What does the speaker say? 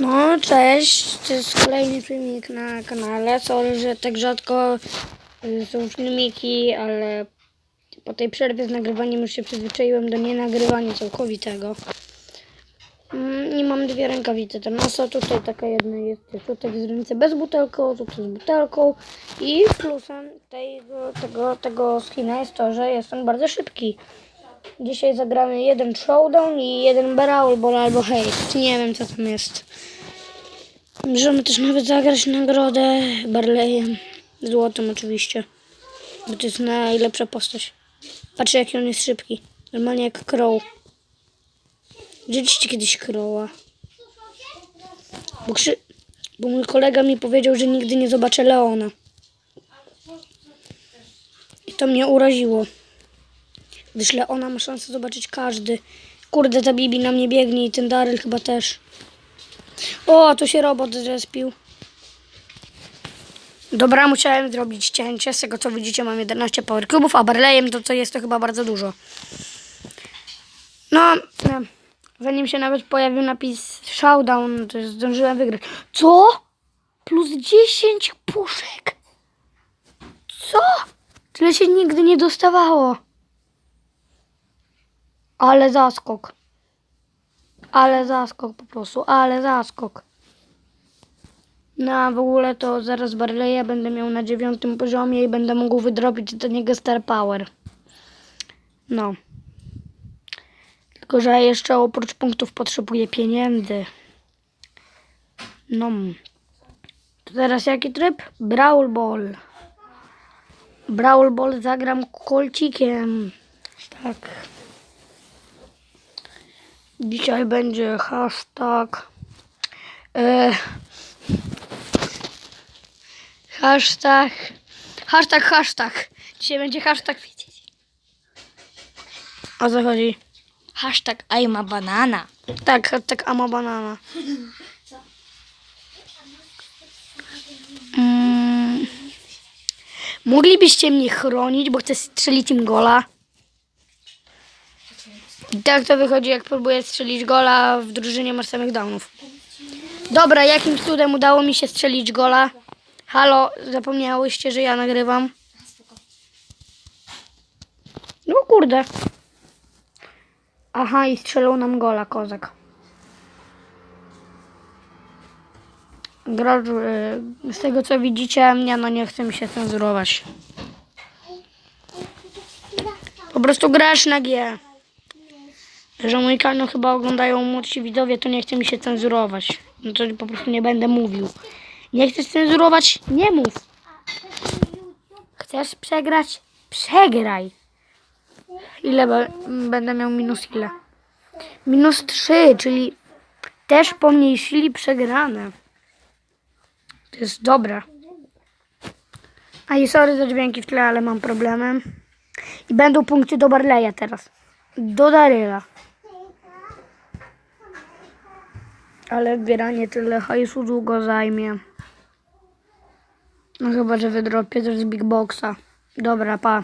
No, cześć, to jest kolejny filmik na kanale. Sorry, że tak rzadko y, są filmiki, ale po tej przerwie z nagrywaniem już się przyzwyczaiłem do nienagrywania całkowitego. Mm, I mam dwie rękawice. Ta nasa tutaj taka jedna jest, tutaj jest ręce bez butelką, tutaj z butelką. I plusem tego, tego, tego skina jest to, że jest on bardzo szybki. Dzisiaj zagramy jeden showdown i jeden brawl ball albo haste. Nie wiem co tam jest. Możemy też nawet zagrać nagrodę Barleyem. Złotym oczywiście. Bo to jest najlepsza postać. Patrzcie jaki on jest szybki. Normalnie jak Crow. Widzieliście kiedyś Crowa? Bo, krzy... Bo mój kolega mi powiedział, że nigdy nie zobaczę Leona. I to mnie uraziło. Gdyż Leona ma szansę zobaczyć każdy. Kurde, ta Bibi na mnie biegnie i ten Daryl chyba też. O, tu się robot zrespił. Dobra, musiałem zrobić cięcie. Z tego co widzicie mam 11 power cubów, a Barleyem to co jest to chyba bardzo dużo. No, zanim się nawet pojawił napis showdown, to zdążyłem wygrać. Co? Plus 10 puszek. Co? Tyle się nigdy nie dostawało. Ale zaskok. Ale zaskok po prostu, ale zaskok. No a w ogóle to zaraz Barleya będę miał na dziewiątym poziomie i będę mógł wydrobić do niego Star Power. No. Tylko, że jeszcze oprócz punktów potrzebuję pieniędzy. No. To teraz jaki tryb? Brawl Ball. Brawl Ball zagram kolcikiem. Tak. Dzisiaj będzie hashtag. E, hashtag. Hashtag, hashtag. Dzisiaj będzie hashtag wiedzieć. O co chodzi? Hashtag I'm a banana. Tak, hashtag ama banana. Mm. Moglibyście mnie chronić, bo chcę strzelić im gola. I tak to wychodzi, jak próbuję strzelić gola w drużynie masz samych downów. Dobra, jakimś cudem udało mi się strzelić gola. Halo, zapomniałyście, że ja nagrywam? No kurde. Aha, i strzelał nam gola, kozak. Gracz, y, z tego co widzicie, mnie no nie chce mi się cenzurować. Po prostu grasz na G. Że kanał chyba oglądają młodsi widzowie, to nie chce mi się cenzurować. No to po prostu nie będę mówił. Nie chcesz cenzurować? Nie mów. Chcesz przegrać? Przegraj. Ile będę miał minus ile? Minus 3, czyli też pomniejszyli przegrane. To jest dobre. A i sorry za dźwięki w tle, ale mam problemy. I będą punkty do Barleya teraz. Do Daryla. Ale wybieranie tyle hajsu długo zajmie. No chyba, że wydropię też z Big Boxa. Dobra, pa.